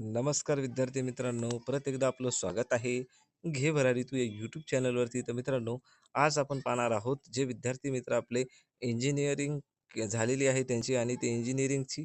नमस्कार विद्यार्थी मित्रांनो परत एकदा आपलं स्वागत आहे घे भरारी तू या यूट्यूब चॅनलवरती तर मित्रांनो आज आपण पाहणार आहोत जे विद्यार्थी मित्र आपले इंजिनिअरिंग झालेली आहे त्यांची आणि ते इंजिनिअरिंगची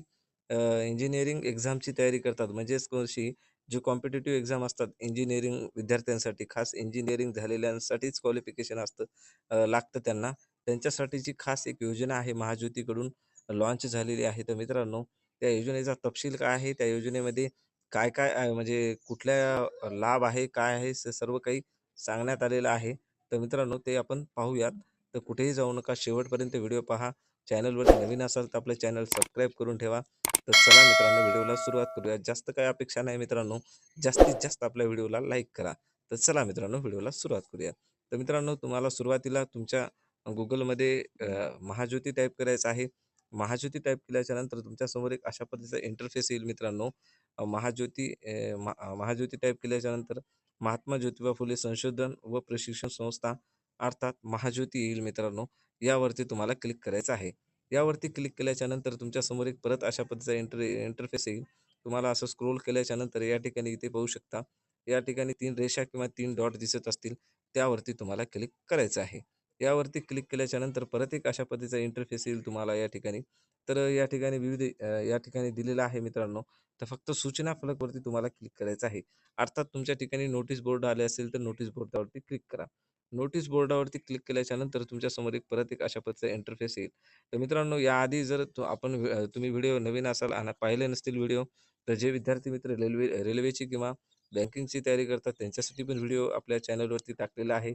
इंजिनिअरिंग एक्झामची तयारी करतात. म्हणजेच कोणशी जे कॉम्पिटेटिव्ह एक्झाम असतात इंजिनिअरिंग विद्यार्थ्यांसाठी खास इंजिनिअरिंग झालेल्यांसाठीच क्वालिफिकेशन असतं लागतं त्यांना. त्यांच्यासाठीची खास एक योजना आहे महाज्योतीकडून लॉन्च झालेली आहे. तर मित्रांनो त्या योजनेचा तपशील काय आहे? त्या योजनेमध्ये काय काय आहे म्हणजे कुठल्या लाभ आहे, काय आहे सर्व काही सांगण्यात आलेलं आहे. तर मित्रांनो ते आपण पाहूयात. तर कुठेही जाऊ नका. शेवटपर्यंत व्हिडिओ पहा. चॅनलवर नवीन असाल तर आपलं चॅनल सबस्क्राईब करून ठेवा. तर चला मित्रांनो व्हिडिओला सुरुवात करूया. जास्त काही अपेक्षा नाही मित्रांनो. जास्तीत जास्त आपल्या व्हिडिओला लाईक करा. तर चला मित्रांनो व्हिडिओला सुरुवात करूया. तर मित्रांनो तुम्हाला सुरुवातीला तुमच्या गुगलमध्ये महाज्योती टाईप करायचं आहे. महाज्योती टाईप केल्याच्यानंतर तुमच्यासमोर एक अशा पद्धतीचा इंटरफेस येईल मित्रांनो. महाज्योती महा महाज्योती टाईप केल्याच्यानंतर महात्मा ज्योतिबा फुले संशोधन व प्रशिक्षण संस्था अर्थात महाज्योती येईल मित्रांनो. यावरती तुम्हाला क्लिक करायचं आहे. यावरती क्लिक केल्याच्यानंतर तुमच्यासमोर एक परत अशा पद्धतीचा इंटर इंटरफेस येईल. तुम्हाला असं स्क्रोल केल्याच्यानंतर या ठिकाणी इथे पाहू शकता. या ठिकाणी तीन रेषा किंवा तीन डॉट दिसत असतील. त्यावरती तुम्हाला क्लिक करायचं आहे. यावरती क्लिक केल्याच्यानंतर परत एक अशा पद्धतीचा इंटरफेस येईल तुम्हाला या ठिकाणी. तर या ठिकाणी विविध या ठिकाणी दिलेला आहे मित्रांनो. तर फक्त सूचना फलकवरती तुम्हाला क्लिक करायचं आहे. अर्थात तुमच्या ठिकाणी नोटीस बोर्ड आले असेल तर नोटीस बोर्डावरती क्लिक करा. नोटीस बोर्डावरती क्लिक केल्याच्यानंतर तुमच्यासमोर एक परत एक अशा पद्धतीचा इंटरफेस येईल. तर मित्रांनो याआधी जर आपण तुम्ही व्हिडिओ नवीन असाल आणि पाहिले नसतील व्हिडिओ तर जे विद्यार्थी मित्र रेल्वे रेल्वेची किंवा बँकिंगची तयारी करतात त्यांच्यासाठी पण व्हिडिओ आपल्या चॅनलवरती टाकलेला आहे.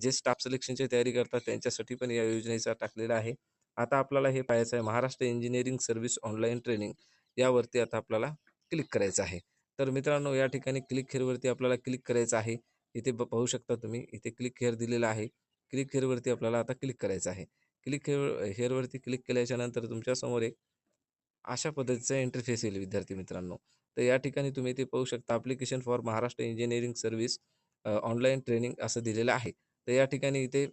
जे स्टाफ सिलेक्शनची तयारी करतात त्यांच्यासाठी पण या योजनेचा टाकलेला आहे. आता आपल्याला हे पाहायचं आहे Maharashtra engineering service online training यावरती आता आपल्याला क्लिक करायचं आहे. तर मित्रांनो या ठिकाणी क्लिक हेअरवरती आपल्याला क्लिक करायचं आहे. इथे ब पाहू शकता तुम्ही इथे क्लिक हेअर दिलेला आहे. क्लिक हेअरवरती आपल्याला आता क्लिक करायचं आहे. क्लिक हेअर हेअरवरती क्लिक केल्याच्यानंतर तुमच्यासमोर एक अशा पद्धतीचा इंटरफेस येईल विद्यार्थी मित्रांनो. तर या ठिकाणी तुम्ही इथे पाहू शकता application for Maharashtra engineering service online training असं दिलेलं आहे. तर या ठिकाणी इथे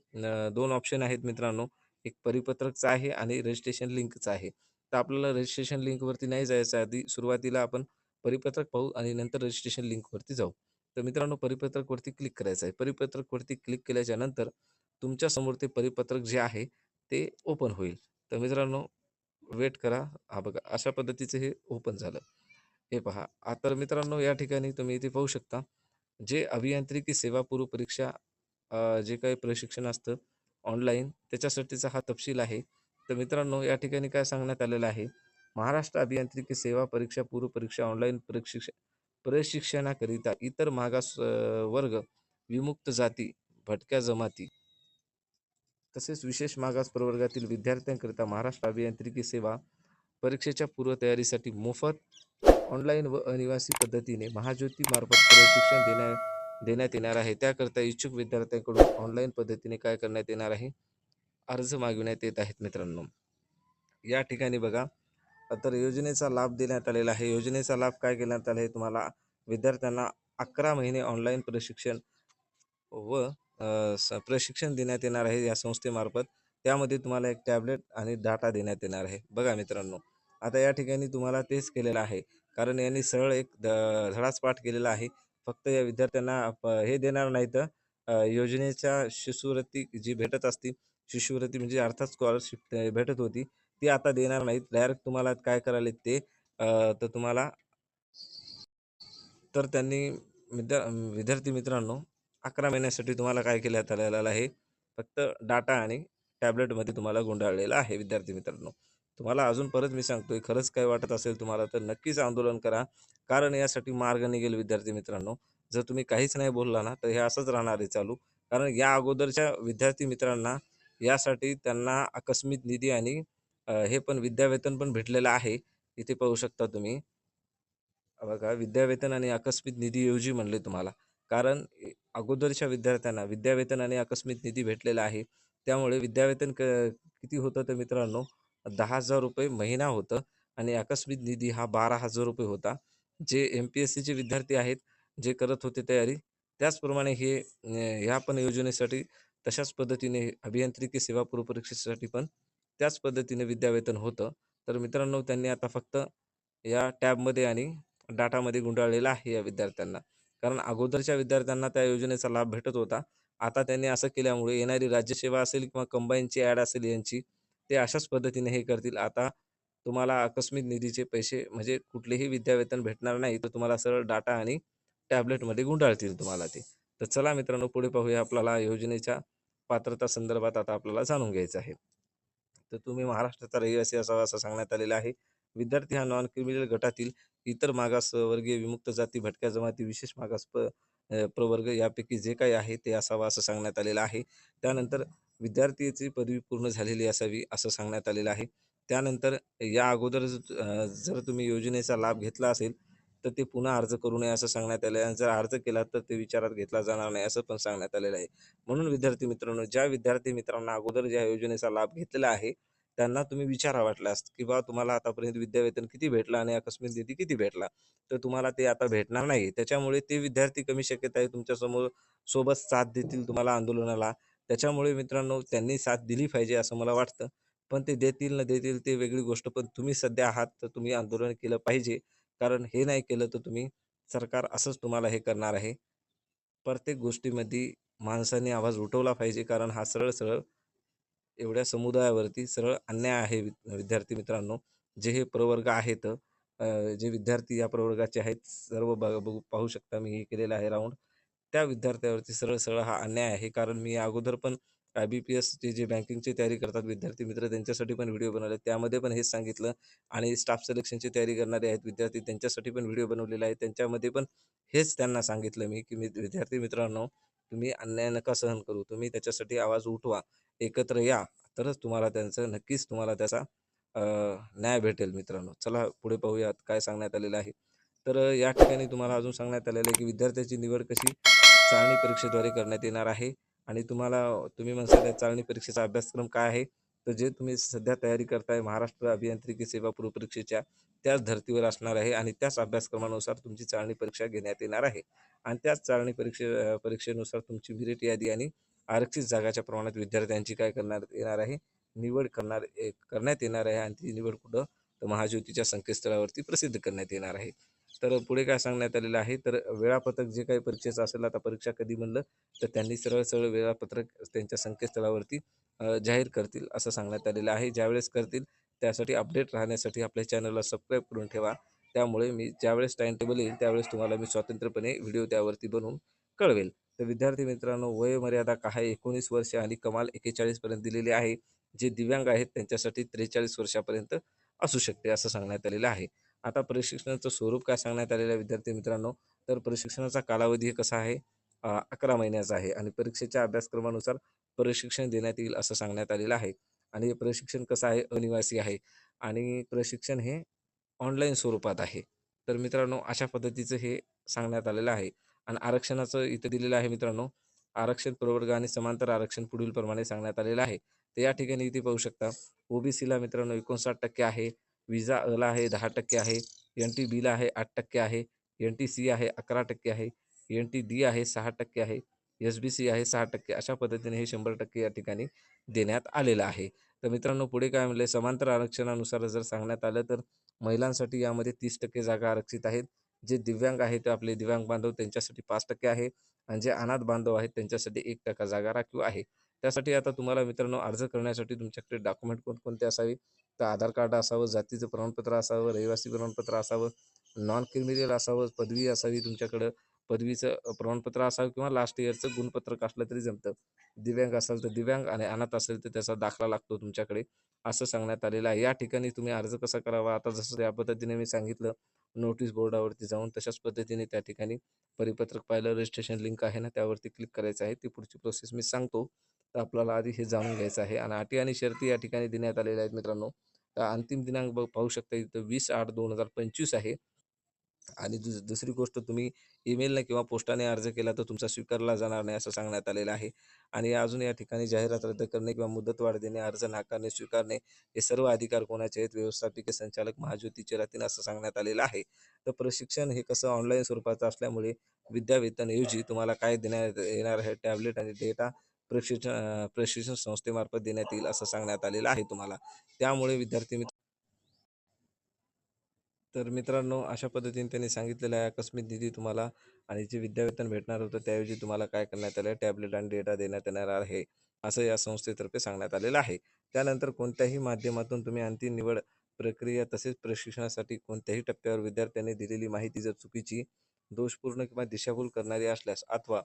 दोन ऑप्शन आहेत मित्रांनो. एक परिपत्रकचं आहे आणि रजिस्ट्रेशन लिंकचं आहे. तर आपल्याला रजिस्ट्रेशन लिंकवरती नाही जायचं आधी सुरुवातीला आपण परिपत्रक पाहू आणि नंतर रजिस्ट्रेशन लिंकवरती जाऊ. तर मित्रांनो परिपत्रकवरती क्लिक करायचं आहे. परिपत्रकवरती क्लिक केल्याच्यानंतर तुमच्यासमोर ते परिपत्रक जे आहे ते ओपन होईल. तर मित्रांनो वेट करा. हा बघा अशा पद्धतीचं हे ओपन झालं. हे पहा. आता मित्रांनो या ठिकाणी तुम्ही इथे पाहू शकता. जे अभियांत्रिकी सेवा पूर्व परीक्षा जे काही प्रशिक्षण असतं ऑनलाईन त्याच्यासाठीचा हा तपशील आहे. तर मित्रांनो या ठिकाणी काय सांगण्यात आलेलं आहे, महाराष्ट्र अभियांत्रिकी सेवा परीक्षा पूर्व परीक्षा ऑनलाईन प्रशिक्ष प्रशिक्षणाकरिता इतर मागास वर्ग, विमुक्त जाती, भटक्या जमाती तसेच विशेष मागास प्रवर्गातील विद्यार्थ्यांकरिता महाराष्ट्र अभियांत्रिकी सेवा परीक्षेच्या पूर्वतयारीसाठी मोफत ऑनलाईन व अनिवासी पद्धतीने महाज्योती मार्फत प्रशिक्षण देण्या देण्यात येणार आहे. त्याकरता इच्छुक विद्यार्थ्यांकडून ऑनलाईन पद्धतीने काय करण्यात येणार आहे, अर्ज मागविण्यात येत आहेत मित्रांनो. या ठिकाणी बघा तर योजनेचा लाभ देण्यात आलेला आहे. योजनेचा लाभ काय देण्यात आला आहे तुम्हाला विद्यार्थ्यांना 11 महिने ऑनलाईन प्रशिक्षण व स प्रशिक्षण देण्यात येणार आहे या संस्थेमार्फत. त्यामध्ये तुम्हाला एक टॅबलेट आणि डाटा देण्यात येणार आहे. बघा मित्रांनो, आता या ठिकाणी तुम्हाला तेच केलेलं आहे. कारण यांनी सरळ एक धडाच पाठ केलेला आहे. फक्त या विद्यार्थ्यांना हे देणार नाहीत योजनेच्या शिष्यवृत्ती जी भेटत असती, शिष्यवृत्ती म्हणजे अर्थात स्कॉलरशिप भेटत होती, ती आता देणार नाहीत. डायरेक्ट तुम्हाला काय करायला ते तर तुम्हाला तर त्यांनी विद्या विद्यार्थी मित्रांनो 11 महिन्यासाठी तुम्हाला काय केल्यात आलेलं आहे, फक्त डाटा आणि टॅबलेटमध्ये तुम्हाला गुंडाळलेला आहे विद्यार्थी मित्रांनो. तुम्हाला अजून परत मी सांगतोय, खरंच काय वाटत असेल तुम्हाला तर नक्कीच आंदोलन करा. कारण यासाठी मार्ग निघेल विद्यार्थी मित्रांनो. जर तुम्ही काहीच नाही बोलला ना, तर हे असंच राहणार आहे चालू. कारण या अगोदरच्या विद्यार्थी मित्रांना यासाठी त्यांना आकस्मिक निधी आणि हे पण विद्यावेतन पण भेटलेलं आहे. इथे पाहू शकता तुम्ही. बघा विद्यावेतन आणि आकस्मिक निधी ऐवजी म्हणले तुम्हाला. कारण अगोदरच्या विद्यार्थ्यांना विद्यावेतन आणि आकस्मिक निधी भेटलेला आहे. त्यामुळे विद्यावेतन क किती होतं तर मित्रांनो ₹10,000 महिना होतं आणि आकस्मिक निधी हा ₹12,000 होता. जे एम-पी-एस-सीचे विद्यार्थी आहेत, जे करत होते तयारी, त्याचप्रमाणे हे ह्या पण योजनेसाठी तशाच पद्धतीने अभियांत्रिकी सेवा पूर्व परीक्षेसाठी पण त्याच पद्धतीने विद्यावेतन होतं. तर मित्रांनो त्यांनी आता फक्त या टॅबमध्ये आणि डाटामध्ये गुंडाळलेला आहे या विद्यार्थ्यांना. कारण अगोदरच्या विद्यार्थ्यांना त्या योजनेचा लाभ भेटत होता. आता त्यांनी असं केल्यामुळे येणारी राज्यसेवा असेल किंवा कंबाईनची ॲड असेल यांची, ते अशाच पद्धतीने हे करतील. आता तुम्हाला आकस्मिक निधीचे पैसे म्हणजे कुठलेही विद्यावेतन भेटणार नाही. तर तुम्हाला सरळ डाटा आणि टॅबलेटमध्ये गुंडाळतील तुम्हाला ते. तर चला मित्रांनो पुढे पाहूया आपल्याला योजनेच्या पात्रता संदर्भात आता आपल्याला जाणून घ्यायचं आहे. तर तुम्ही महाराष्ट्राचा रहिवासी असावा असं सांगण्यात आलेलं आहे. विद्यार्थी हा नॉन क्रिमिनल गटातील इतर मागासवर्गीय, विमुक्त जाती, भटक्या जमाती, विशेष मागास प प्रवर्ग यापैकी जे काही आहे ते असावा असं सांगण्यात आलेलं आहे. त्यानंतर विद्यार्थ्याची पदवी पूर्ण झालेली असावी असं सांगण्यात आलेलं आहे. त्यानंतर या अगोदर जर तुम्ही योजनेचा लाभ घेतला असेल, तर ते पुन्हा अर्ज करू नये असं सांगण्यात आलं आहे आणि जर अर्ज केला तर ते विचारात घेतला जाणार नाही असं पण सांगण्यात आलेलं आहे. म्हणून विद्यार्थी मित्रांनो, ज्या विद्यार्थी मित्रांना अगोदर ज्या योजनेचा लाभ घेतलेला आहे, त्यांना तुम्ही विचारा वाटल्यास, की बा तुम्हाला आतापर्यंत विद्यावेतन किती भेटला आणि आकस्मिक निधी किती भेटला? तर तुम्हाला ते आता भेटणार नाही. त्याच्यामुळे ते विद्यार्थी कमी शक्यता आहे तुमच्यासमोर सोबत साथ देतील तुम्हाला आंदोलनाला. त्याच्यामुळे मित्रांनो त्यांनी साथ दिली पाहिजे असं मला वाटतं. पण ते देतील न देतील ते वेगळी गोष्ट. पण तुम्ही सध्या आहात तर तुम्ही आंदोलन केलं पाहिजे. कारण हे नाही केलं तर तुम्ही सरकार असंच तुम्हाला हे करणार आहे. प्रत्येक गोष्टीमध्ये माणसाने आवाज उठवला पाहिजे कारण हा सरळ-सरळ एवढ्या समुदायावरती सरळ अन्याय आहे वि विद्यार्थी मित्रांनो. जे हे प्रवर्ग आहेत जे विद्यार्थी या प्रवर्गाचे आहेत सर्व बघू पाहू शकता मी हे केलेलं आहे राऊंड त्या विद्यार्थ्यावरती सरळ-सरळ हा अन्याय आहे. कारण मी अगोदर पण आय-बी-पी-एसची जे बँकिंगची तयारी करतात विद्यार्थी मित्र त्यांच्यासाठी पण व्हिडिओ बनवले. त्यामध्ये पण हेच सांगितलं आणि स्टाफ सिलेक्शनची तयारी करणारे आहेत विद्यार्थी त्यांच्यासाठी पण व्हिडिओ बनवलेला आहे. त्यांच्यामध्ये पण हेच त्यांना सांगितलं मी, की मी विद्यार्थी मित्रांनो, तुम्ही अन्याय नका सहन करू. तुम्ही त्याच्यासाठी आवाज उठवा. एकत्र या. तरच तुम्हाला त्यांचं नक्कीच तुम्हाला त्याचा न्याय भेटेल मित्रांनो. चला पुढे पाहूयात काय सांगण्यात आलेलं आहे. तर या ठिकाणी तुम्हाला अजून सांगण्यात आलेलं आहे, की विद्यार्थ्याची निवड कशी चाळणी परीक्षेद्वारे करण्यात येणार आहे आणि तुम्हाला तुम्ही म्हणसाल चाळणी परीक्षेचा अभ्यासक्रम काय आहे? तर जे तुम्ही सध्या तयारी करताय महाराष्ट्र अभियांत्रिकी सेवा पूर्व परीक्षेच्या त्याच धर्तीवर असणार आहे आणि त्याच अभ्यासक्रमानुसार तुमची चाळणी परीक्षा घेण्यात येणार आहे आणि त्याच चाळणी परीक्षे परीक्षेनुसार तुमची मेरिट यादी आणि आरक्षित जागाच्या प्रमाणात विद्यार्थ्यांची काय करण्यात येणार आहे? निवड करणार ए करण्यात येणार आहे आणि ती निवड कुठं? तर महाज्योतीच्या संकेतस्थळावरती प्रसिद्ध करण्यात येणार आहे. तर पुढे काय सांगण्यात आलेलं आहे, तर वेळापत्रक जे काही परीक्षेचं असेल आता परीक्षा कधी म्हणलं, तर त्यांनी सरळ-सरळ वेळापत्रक त्यांच्या संकेतस्थळावरती जाहीर करतील असं सांगण्यात आलेलं आहे. ज्यावेळेस करतील त्यासाठी अपडेट राहण्यासाठी आपल्या चॅनलला सबस्क्राईब करून ठेवा. त्यामुळे मी ज्यावेळेस टाईम टेबल येईल त्यावेळेस तुम्हाला मी स्वतंत्रपणे व्हिडिओ त्यावरती बनवून कळवेल. तर विद्यार्थी मित्रांनो वयमर्यादा काय 19 वर्ष आणि कमाल एकेचाळीसपर्यंत दिलेली आहे. जे दिव्यांग आहेत त्यांच्यासाठी 43 वर्षापर्यंत असू शकते असं सांगण्यात आलेलं आहे. आता प्रशिक्षणाचं स्वरूप काय सांगण्यात आलेलं आहे विद्यार्थी मित्रांनो, तर प्रशिक्षणाचा कालावधी कसा आहे? अकरा महिन्याचा आहे आणि परीक्षेच्या अभ्यासक्रमानुसार प्रशिक्षण देण्यात येईल असं सांगण्यात आलेलं आहे आणि हे प्रशिक्षण कसं आहे? अनिवासी आहे आणि प्रशिक्षण हे ऑनलाईन स्वरूपात आहे. तर मित्रांनो अशा पद्धतीचं हे सांगण्यात आलेलं आहे आणि आरक्षणाचं इथं दिलेलं आहे मित्रांनो. आरक्षण प्रवर्ग आणि समांतर आरक्षण पुढीलप्रमाणे सांगण्यात आलेलं आहे. तर या ठिकाणी इथे पाहू शकता ओबीसीला मित्रांनो 59% आहे, विजा अला आहे 10% आहे, एन-टी-बीला आहे आठ टक्के आहे, एन-टी-सी आहे 11% आहे, एन-टी-डी आहे सहा टक्के आहे, एस-बी-सी आहे सहा टक्के अशा पद्धतीने हे 100% या ठिकाणी देण्यात आलेलं आहे. तर मित्रांनो पुढे काय म्हणलं समांतर आरक्षणानुसार जर सांगण्यात आलं तर महिलांसाठी यामध्ये 30% जागा आरक्षित आहेत. जे दिव्यांग आहेत ते आपले दिव्यांग बांधव त्यांच्यासाठी पाच टक्के आहे आणि जे अनाथ बांधव आहेत त्यांच्यासाठी एक टक्का जागा राखीव आहे. त्यासाठी आता तुम्हाला मित्रांनो अर्ज करण्यासाठी तुमच्याकडे डॉक्युमेंट कोणकोणते असावे? तर आधार कार्ड असावं, जातीचं प्रमाणपत्र असावं, रहिवासी प्रमाणपत्र असावं, नॉन क्रिमिनल असावं, पदवी असावी तुमच्याकडं, पदवीचं प्रमाणपत्र असावं किंवा लास्ट इयरचं गुणपत्रक असलं तरी जमतं. दिव्यांग असाल तर दिव्यांग आणि अनाथ असेल तर त्याचा दाखला लागतो तुमच्याकडे, असं सांगण्यात आलेलं आहे. या ठिकाणी तुम्ही अर्ज कसा करावा? आता जसं या पद्धतीने मी सांगितलं नोटीस बोर्डावरती जाऊन तशाच पद्धतीने त्या ठिकाणी परिपत्रक पाहिलं, रजिस्ट्रेशन लिंक आहे ना त्यावरती क्लिक करायचं आहे. ती पुढची प्रोसेस मी सांगतो. तर आपल्याला आधी हे जाणून घ्यायचं आहे आणि अटी आणि शर्ती या ठिकाणी देण्यात आलेल्या आहेत मित्रांनो. तर अंतिम दिनांक बघ पाहू शकता इथं 20/8/2025 आहे. आणि दुस दुसरी गोष्ट तुम्ही ईमेलने किंवा पोस्टाने अर्ज केला तर तुमचा स्वीकारला जाणार नाही असं सांगण्यात आलेलं आहे. आणि अजून या ठिकाणी जाहिरात रद्द करणे किंवा मुदतवाढ देणे, अर्ज नाकारणे, स्वीकारणे हे सर्व अधिकार कोणाचे आहेत? व्यवस्थापकीय संचालक महाज्योतीचे राहतील असं सांगण्यात आलेलं आहे. तर प्रशिक्षण हे कसं ऑनलाईन स्वरूपाचं असल्यामुळे विद्यावेतनऐवजी तुम्हाला काय देण्यात येणार आहे? टॅबलेट आणि डेटा प्रशिक्षण प्रशिक्षण संस्थेमार्फत देण्यात येईल असं सांगण्यात आलेलं आहे तुम्हाला. त्यामुळे विद्यार्थी मित्र तर मित्रांनो अशा पद्धतीने त्यांनी सांगितलेलं आहे आकस्मिक निधी तुम्हाला आणि जे विद्यावेतन भेटणार होतं त्याऐवजी तुम्हाला काय करण्यात आलं आहे टॅबलेट आणि डेटा देण्यात येणार आहे असं या संस्थेतर्फे सांगण्यात आलेलं आहे त्यानंतर कोणत्याही माध्यमातून तुम्ही अंतिम निवड प्रक्रिया तसेच प्रशिक्षणासाठी कोणत्याही टप्प्यावर विद्यार्थ्यांनी दिलेली माहिती जर चुकीची दोषपूर्ण किंवा दिशाभूल करणारी असल्यास अथवा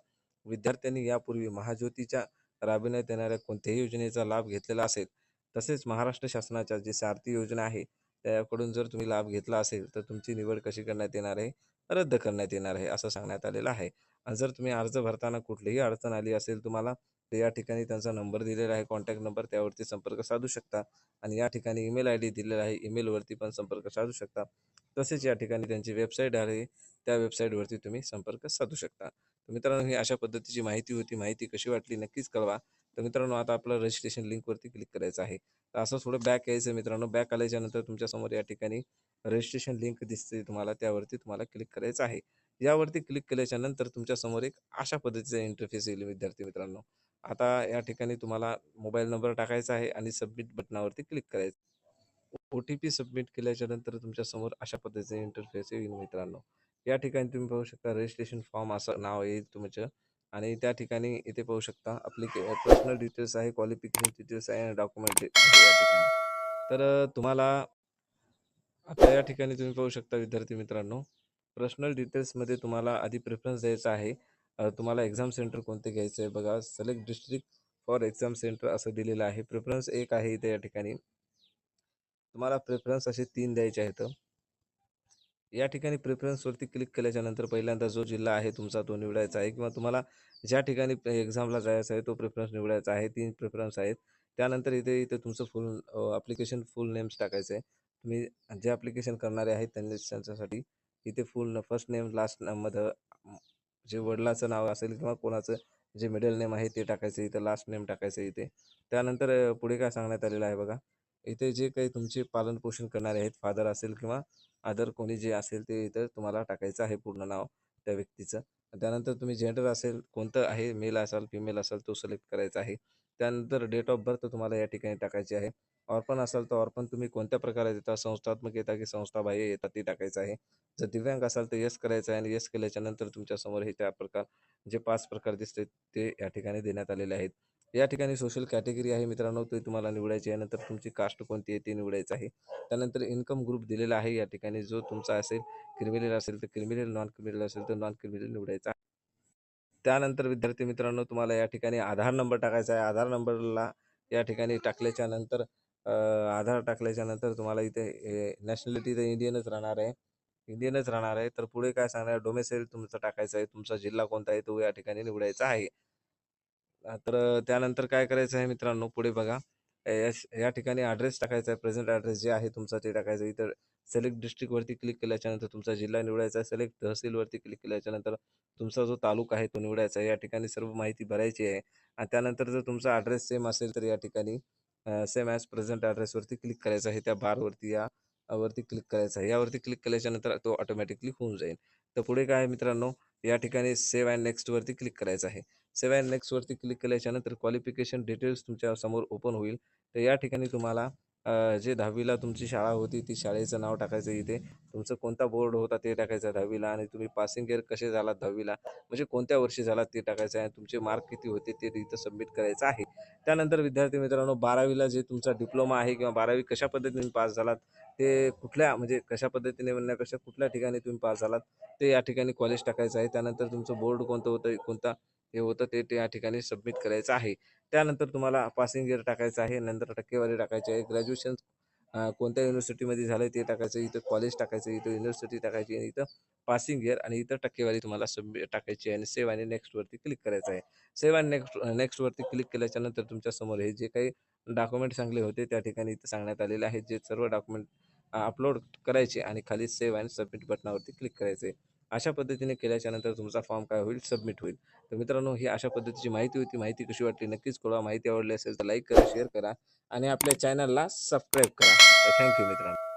विद्यार्थ्यांनी यापूर्वी महाज्योतीच्या राबविण्यात येणाऱ्या कोणत्याही योजनेचा लाभ घेतलेला असेल तसेच महाराष्ट्र शासनाच्या जी सारथी योजना आहे त्याकडून जर तुम्ही लाभ घेतला असेल तर तुमची निवड कशी करण्यात येणार आहे? रद्द करण्यात येणार आहे असं सांगण्यात आलेलं आहे. आणि जर तुम्ही अर्ज भरताना कुठलीही अडचण आली असेल तुम्हाला तर या ठिकाणी त्यांचा नंबर दिलेला आहे कॉन्टॅक्ट नंबर त्यावरती संपर्क साधू शकता. आणि या ठिकाणी ईमेल आय डी दिलेला आहे ईमेलवरती पण संपर्क साधू शकता. तसेच या ठिकाणी त्यांची वेबसाईट आहे त्या वेबसाईटवरती तुम्ही संपर्क साधू शकता. तर मित्रांनो ही अशा पद्धतीची माहिती होती. माहिती कशी वाटली नक्कीच कळवा. तर मित्रांनो आता आपलं रजिस्ट्रेशन लिंकवरती क्लिक करायचं आहे. तर असं थोडं बॅक यायचं मित्रांनो. बॅक आल्याच्यानंतर तुमच्यासमोर या ठिकाणी रजिस्ट्रेशन लिंक दिसते तुम्हाला. त्यावरती तुम्हाला क्लिक करायचं आहे. यावरती क्लिक केल्याच्यानंतर तुमच्यासमोर एक अशा पद्धतीचा इंटरफेस येईल विद्यार्थी मित्रांनो. आता या ठिकाणी तुम्हाला मोबाईल नंबर टाकायचा आहे आणि सबमिट बटनावरती क्लिक करायचं ओ टी पी सबमिट केल्याच्यानंतर तुमच्यासमोर अशा पद्धतीचे इंटरफेस येईल मित्रांनो. या ठिकाणी तुम्ही पाहू शकता रजिस्ट्रेशन फॉर्म असं नाव येईल तुमचं. आणि त्या ठिकाणी इथे पाहू शकता आपली पर्सनल डिटेल्स आहे क्वालिफिकेशन डिटेल्स आहे आणि डॉक्युमेंट या ठिकाणी. तर तुम्हाला आता या ठिकाणी तुम्ही पाहू शकता विद्यार्थी मित्रांनो पर्सनल डिटेल्समध्ये तुम्हाला आधी प्रेफरन्स द्यायचा आहे. तुम्हाला एक्झाम सेंटर कोणते घ्यायचं आहे बघा. Select district for exam centre असं दिलेलं आहे. प्रेफरन्स एक आहे इथे या ठिकाणी. तुम्हाला प्रेफरन्स असे तीन द्यायचे आहेत. या ठिकाणी प्रिफरन्सवरती क्लिक केल्याच्यानंतर पहिल्यांदा जो जिल्हा आहे तुमचा तो निवडायचा आहे किंवा तुम्हाला ज्या ठिकाणी एक्झामला जायचं आहे तो प्रेफरन्स निवडायचा आहे तीन प्रेफरन्स आहेत. त्यानंतर इथे इथे तुमचं फुल ॲप्लिकेशन फुल नेम्स टाकायचं आहे. तुम्ही जे ॲप्लिकेशन करणारे आहेत त्यांनी त्यांच्यासाठी इथे फुल फर्स्ट नेम लास्टमध्ये जे वडिलाचं नाव असेल किंवा कोणाचं जे मिडल नेम आहे ते टाकायचं इथं लास्ट नेम टाकायचं इथे. त्यानंतर पुढे काय सांगण्यात आलेलं आहे बघा. इथे जे काही तुमचे पालनपोषण करणारे आहेत फादर असेल किंवा अदर कोणी जे असेल ते इथं तुम्हाला टाकायचं आहे पूर्ण नाव त्या व्यक्तीचं. त्यानंतर तुम्ही जेंडर असेल कोणतं आहे मेल असाल फिमेल असाल तो सिलेक्ट करायचा आहे. त्यानंतर डेट ऑफ बर्थ तुम्हाला या ठिकाणी टाकायची आहे. ऑर्पण असाल तर ऑर्पण तुम्ही कोणत्या प्रकारे येता संस्थात्मक येता की संस्थाबाह्य येतात ते टाकायचं आहे. जर दिव्यांग असाल तर यस करायचं आहे आणि यस केल्याच्यानंतर तुमच्यासमोर हे त्या प्रकार जे पाच प्रकार दिसते ते या ठिकाणी देण्यात आलेले आहेत. या ठिकाणी सोशल कॅटेगरी आहे मित्रांनो ते तुम्हाला निवडायची आहे. नंतर तुमची कास्ट कोणती आहे ते निवडायचं आहे. त्यानंतर इन्कम ग्रुप दिलेला आहे या ठिकाणी. जो तुमचा असेल क्रिमिनल असेल तर क्रिमिनल नॉन क्रिमिनल असेल तर नॉन क्रिमिनल निवडायचा आहे. त्यानंतर विद्यार्थी मित्रांनो तुम्हाला या ठिकाणी आधार नंबर टाकायचा आहे. आधार नंबरला या ठिकाणी टाकल्याच्या नंतर आधार टाकल्याच्या नंतर तुम्हाला इथे नॅशनॅलिटी तर इंडियनच राहणार आहे. इंडियनच राहणार आहे. तर पुढे काय सांगणार? डोमेसाईल तुमचं टाकायचं आहे. तुमचा जिल्हा कोणता आहे? तो या ठिकाणी निवडायचा आहे. तर त्यानंतर काय करायचं आहे मित्रांनो पुढे बघा. या ठिकाणी ॲड्रेस टाकायचा आहे. प्रेझेंट ॲड्रेस जे आहे तुमचा ते टाकायचं. आहे. इथं सिलेक्ट डिस्ट्रिक्टवरती क्लिक केल्याच्यानंतर तुमचा जिल्हा निवडायचा आहे. सिलेक्ट तहसीलवरती क्लिक केल्याच्यानंतर तुमचा जो तालुका आहे तो निवडायचा आहे. या ठिकाणी सर्व माहिती भरायची आहे. आणि त्यानंतर जर तुमचा ॲड्रेस सेम असेल तर या ठिकाणी सेम ॲज प्रेझेंट ॲड्रेसवरती क्लिक करायचं आहे. त्या बारवरती या वरती क्लिक करायचं आहे. यावरती क्लिक केल्याच्यानंतर तो ऑटोमॅटिकली होऊन जाईल. तर पुढे काय आहे मित्रांनो या ठिकाणी सेव्ह अँड नेक्स्टवरती क्लिक करायचं आहे. सेव्ह अँड नेक्स्टवरती क्लिक केल्याच्यानंतर क्वालिफिकेशन डिटेल्स तुमच्यासमोर ओपन होईल. तर या ठिकाणी तुम्हाला जे दहावीला तुमची शाळा होती ती शाळेचं नाव टाकायचं इथे. तुमचं कोणता बोर्ड होता ते टाकायचं दहावीला आणि तुम्ही पासिंग इयर कसे झालात दहावीला? म्हणजे कोणत्या वर्षी झालात ते टाकायचं आहे? तुमचे मार्क किती होते ते इथं सबमिट करायचं आहे. त्यानंतर विद्यार्थी मित्रांनो बारावीला जे तुमचा डिप्लोमा आहे किंवा बारावी कशा पद्धतीने पास झालात ते कुठल्या म्हणजे कशा पद्धतीने म्हणण्यापेक्षा कुठल्या ठिकाणी तुम्ही पास झालात ते या ठिकाणी कॉलेज टाकायचं आहे. त्यानंतर तुमचं बोर्ड कोणतं होतं कोणता हे होतं ते त्या या ठिकाणी सबमिट करायचं आहे. त्यानंतर तुम्हाला पासिंग इयर टाकायचं आहे. नंतर टक्केवारी टाकायची आहे. ग्रॅज्युएशन कोणत्या युनिव्हर्सिटीमध्ये झालं ते टाकायचं इथं कॉलेज टाकायचं इथं युनिव्हर्सिटी टाकायची आणि इथं पासिंग इयर आणि इथं टक्केवारी तुम्हाला सबमिट टाकायची आहे. आणि सेव्ह आणि नेक्स्टवरती क्लिक करायचं आहे. सेव्ह आणि नेक्स्ट नेक्स्टवरती क्लिक केल्याच्यानंतर तुमच्यासमोर हे जे काही डॉक्युमेंट चांगले होते त्या ठिकाणी इथं सांगण्यात आलेले आहेत जे सर्व डॉक्युमेंट अपलोड करायचे आणि खाली सेव्ह आणि सबमिट बटनावरती क्लिक करायचे. अशा पद्धतीने केल्याच्यानंतर तुमचा फॉर्म काय होईल? सबमिट होईल. तर मित्रांनो ही अशा पद्धतीची माहिती होती. माहिती कशी वाटली नक्कीच कळवा. माहिती आवडली असेल तर लाईक करा शेअर करा आणि आपल्या चॅनलला सबस्क्राईब करा. थँक्यू मित्रांनो.